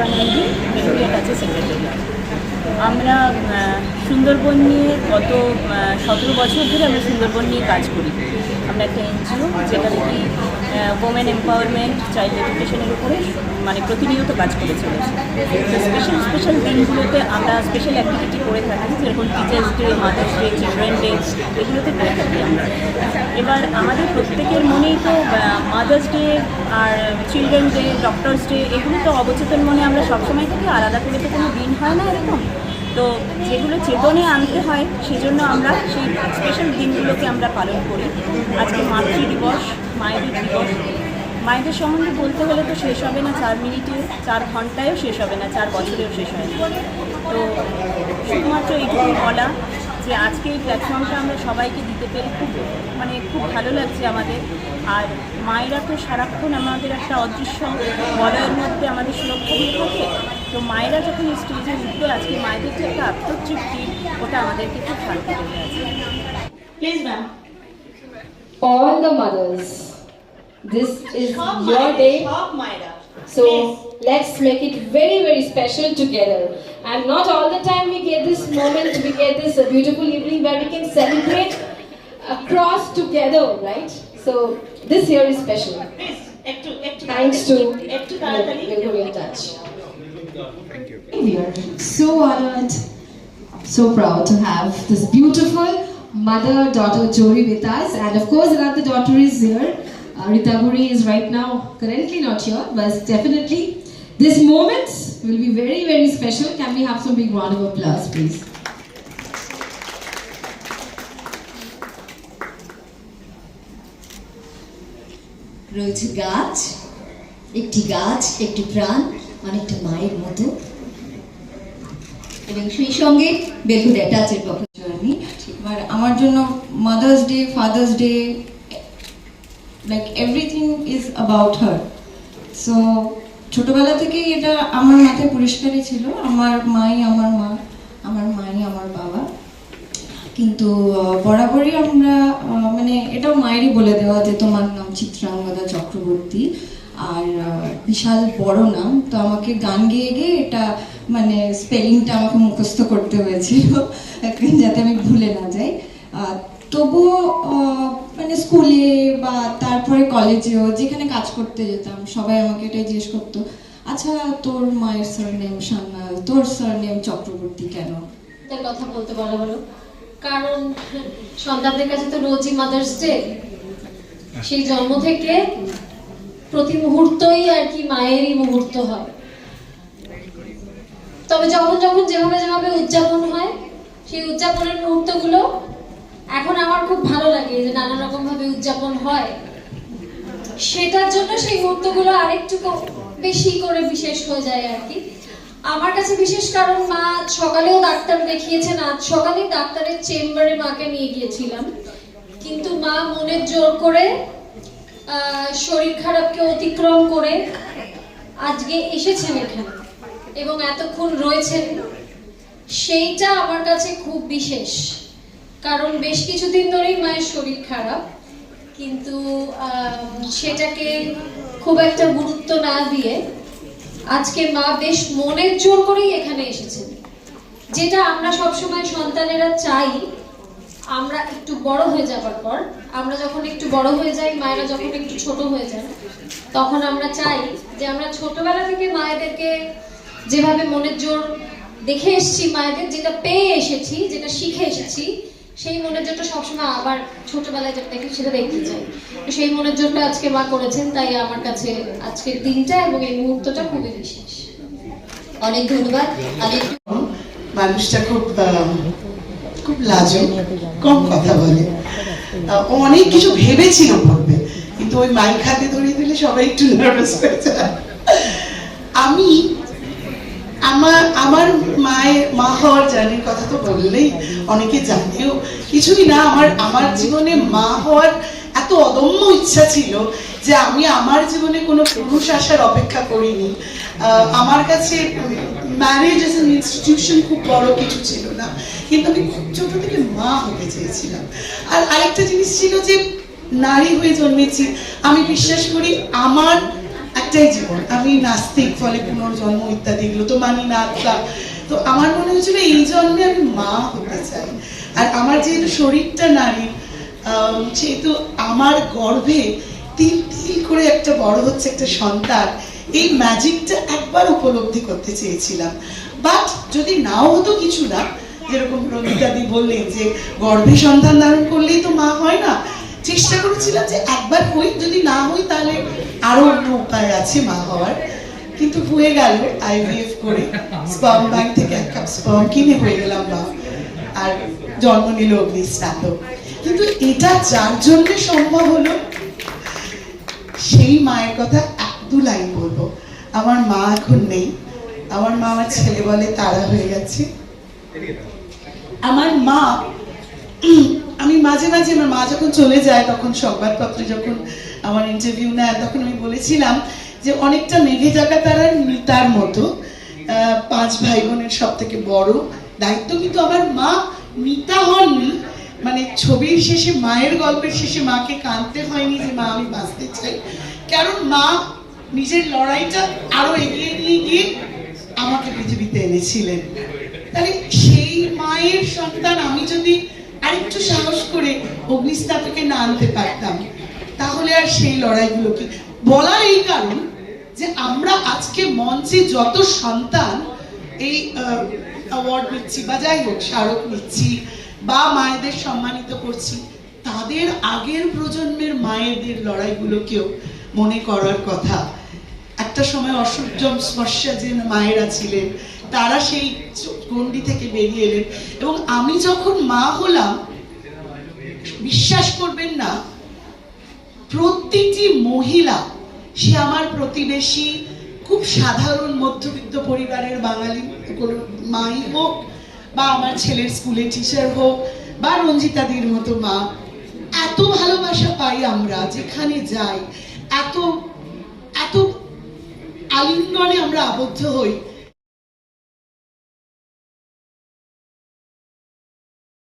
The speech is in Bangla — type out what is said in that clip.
দীপিকা নন্দী ইন্ডিয়া কাছে সেক্রেটারি আমরা সুন্দরবন নিয়ে গত সতেরো বছর ধরে আমরা সুন্দরবন নিয়ে কাজ করি। আমরা একটা এনজিও যেটা নাকি ওমেন এম্পাওয়ারমেন্ট চাইল্ড এডুকেশনের উপরে মানে প্রতিনিয়ত কাজ করে চলেছে। স্পেশাল স্পেশাল দিনগুলোতে আমরা স্পেশাল অ্যাক্টিভিটি করে থাকি, যেরকম teachers day mothers day children day এগুলোতে করে থাকি আমরা। এবার আমাদের প্রত্যেকের মনেই তো মাদার্স ডে আর চিলড্রেন ডে ডক্টরস ডে এগুলো তো অবচেতন মনে আমরা সবসময় থেকে, আলাদা করে তো কোনো দিন হয় না এরকম। তো যেগুলো চেতনে আনতে হয়, সেজন্য আমরা সেই স্পেশাল দিনগুলোকে আমরা পালন করি। আজকে মাতৃ দিবস মায়েদের দিবস। মায়েদের সম্বন্ধে বলতে হলে তো শেষ হবে না চার মিনিটে, চার ঘন্টায়ও শেষ হবে না, চার বছরেও শেষ হয় না। তো শুধুমাত্র এইটুকু বলা যে আজকে এই প্ল্যাটফর্মটা আমরা সবাইকে দিতে পেরে খুব মানে খুব ভালো লাগছে আমাদের। আর মায়েরা তো সারাক্ষণ আমাদের একটা অদৃশ্য বলয়ের মধ্যে আমাদের সুরক্ষা দিয়ে থাকে। তো মায়েরা যখন এই স্টেজে উঠবে আজকে মায়েদের যে একটা আত্মতৃপ্তি ওটা আমাদেরকে খুব শান্তি দেবে আছে please ma'am all the mothers. This is your day, সব মায়েরা so let's make it very, very special together. And not all the time we get this moment, we get this uh, beautiful evening where we can celebrate across together, right? So this year is special. Please একটু একটু Thanks to একটু তাড়াতাড়ি We'll go in touch. We are so honored, so proud to have this beautiful mother-daughter Jori with us, and of course another daughter is here. Uh, Rita Buri is right now currently not here, but definitely this moment will be very very special. Can we have some big round of applause, please? রয়েছে গাছ একটি গাছ একটি প্রাণ অনেকটা মায়ের মতো। এবং সেই সঙ্গে বেলুন অ্যাটাচের পক্ষ জার্নি এবার আমার জন্য mothers day fathers day like everything is about her so ছোটবেলা থেকেই এটা আমার মাথায় পরিষ্কারই ছিল। আমার মাই আমার মা, আমার মাই আমার বাবা। কিন্তু বরাবরই আমরা মানে এটাও মায়েরই বলে দেওয়া যে তোমার নাম চিত্রাঙ্গদা চক্রবর্তী। আর বিশাল বড় নাম তো আমাকে গান গেয়ে গিয়ে এটা মানে স্পেলিংটা আমাকে মুখস্থ করতে হয়েছিল যাতে আমি ভুলে না যাই। তবুও মানে স্কুলে বা তারপরে কলেজেও যেখানে কাজ করতে যেতাম, সবাই আমাকে এটাই জিজ্ঞেস করতো আচ্ছা তোর মায়ের সার নেম সান্যাল তোর সার নেম চক্রবর্তী কেন? তার কথা বলতে বলা হলো, কারণ সন্তানদের কাছে তো রোজই মাদার্স ডে সেই জন্ম থেকে প্রতি মুহূর্তই আর কি মায়েরই মুহূর্ত হয়। তবে যখন যখন যেভাবে যেভাবে উদযাপন হয়, সেই উদযাপনের মুহূর্তগুলো এখন আমার খুব ভালো লাগে যে নানা রকম ভাবে উদযাপন হয়। সেটার জন্য সেই মুহূর্তগুলো আরেকটু বেশি করে বিশেষ হয়ে যায় আর কি। আমার কাছে বিশেষ কারণ, মা সকালেও ডাক্তার দেখিয়েছেন, আজ সকালেই ডাক্তারের চেম্বারে মাকে নিয়ে গিয়েছিলাম। কিন্তু মা মনের জোর করে শরীর খারাপকে অতিক্রম করে আজকে এসেছেন এখানে এবং এতক্ষণ রয়েছেন, সেইটা আমার কাছে খুব বিশেষ। কারণ বেশ কিছুদিন ধরেই মায়ের শরীর খারাপ, কিন্তু সেটাকে খুব একটা গুরুত্ব না দিয়ে আজকে মা বেশ মনের জোর করেই এখানে এসেছেন। যেটা আমরা সবসময় সন্তানেরা চাই আমরা একটু বড় হয়ে যাবার পর, আমরা যখন একটু বড় হয়ে যাই, মায়েরা যখন একটু ছোট হয়ে যান, তখন আমরা চাই যে আমরা ছোটবেলা থেকে মায়েদেরকে যেভাবে মনের জোর দেখে এসেছি, মায়েদের যেটা পেয়ে এসেছি, যেটা শিখে এসেছি, সেই মনের জোরটা সবসময় আবার ছোটবেলায় যেটা দেখি সেটা দেখতে চাই। তো সেই মনের জোরটা আজকে মা করেছেন, তাই আমার কাছে আজকের দিনটা এবং এই মুহূর্তটা খুবই বিশেষ। অনেক ধন্যবাদ। মানুষটা খুব খুব লাজুক, কম কথা বলে। অনেক কিছু ভেবেছিল বলবে, কিন্তু ওই মাইক হাতে ধরিয়ে দিলে সবাই একটু নার্ভাস হয়ে আমি আমার আমার মায়ের, মা হওয়ার জার্নির কথা তো বললেই অনেকে জানেও। কিছুই না, আমার আমার জীবনে মা হওয়ার এত অদম্য ইচ্ছা ছিল যে আমি আমার জীবনে কোনো পুরুষ আসার অপেক্ষা করিনি। আমার কাছে ম্যারেজ এস ইনস্টিটিউশন খুব বড় কিছু ছিল না। কিন্তু আমি খুব ছোট থেকে মা হতে চেয়েছিলাম। আর আরেকটা জিনিস ছিল যে, নারী হয়ে জন্মেছি, আমি বিশ্বাস করি আমার একটাই জীবন, আমি নাস্তিক, ফলে পুনর্জন্ম ইত্যাদি, এগুলো তো মানি না তা তো আমার মনে হয়েছিল এই জন্মে আমি মা হতে চাই। আর আমার যেহেতু শরীরটা নারী সেহেতু আমার গর্ভে তিল তিল করে একটা বড় হচ্ছে একটা সন্তান, এই ম্যাজিকটা একবার উপলব্ধি করতে চেয়েছিলাম। বাট যদি নাও হতো কিছু না যেরকম রমিতাদি বললেন যে, গর্ভে সন্তান ধারণ করলেই তো মা হয় না। চেষ্টা করেছিলাম যে একবার হই, যদি না হই তাহলে আরও অন্য উপায় আছে মা হওয়ার। কিন্তু হয়ে গেল আইভিএফ করে। স্পার্ম ব্যাংক থেকে এক কাপ স্পার্ম কিনে হয়ে গেলাম মা। আর জন্ম নিল অগ্নিস্নাত। কিন্তু এটা যার জন্য সম্ভব হলো, সেই মায়ের কথা এক দু লাইন বলব। আমার মা এখন নেই। আমার মা, আমার ছেলে বলে তারা হয়ে গেছে। আমার মা আমি মাঝে মাঝে আমার মা যখন চলে যায়, তখন সংবাদপত্রে যখন আমার ইন্টারভিউ নেয়, তখন আমি বলেছিলাম যে অনেকটা মেঘে জায়গা তারা, তার মতো। পাঁচ ভাই বোনের সব থেকে বড় দায়িত্ব। কিন্তু আমার মা মিতা হননি। মানে ছবির শেষে, মায়ের গল্পের শেষে মাকে কাঁদতে হয়নি যে, মা, আমি বাঁচতে চাই। কারণ মা নিজের লড়াইটা আরও এগিয়ে নিয়ে গিয়ে আমাকে পৃথিবীতে এনেছিলেন। তাহলে সেই মায়ের সন্তান, আমি যদি আরেকটু সাহস করে অগ্নিস্তাপকে না আনতে পারতাম, তাহলে আর সেই লড়াইগুলো কি? বলার এই কারণ যে আমরা আজকে মঞ্চে যত সন্তান এই অ্যাওয়ার্ড নিচ্ছি বা যাই হোক, স্মারক নিচ্ছি বা মায়েদের সম্মানিত করছি, তাদের আগের প্রজন্মের মায়েদের লড়াইগুলোকেও মনে করার কথা। একটা সময় অসূর্যম স্পর্শা যে মায়েরা ছিলেন তারা সেই গন্ডি থেকে বেরিয়ে এলেন। এবং আমি যখন মা হলাম, বিশ্বাস করবেন না, প্রতিটি মহিলা, সে আমার প্রতিবেশী, খুব সাধারণ মধ্যবিত্ত পরিবারের বাঙালি, কোনো মাই হোক, বা আমার ছেলের স্কুলে টিচার হোক, বা রঞ্জিতাদির মতো মা, এত ভালোবাসা পাই আমরা যেখানে যাই, এত এত আলিঙ্গনে আমরা আবদ্ধ হই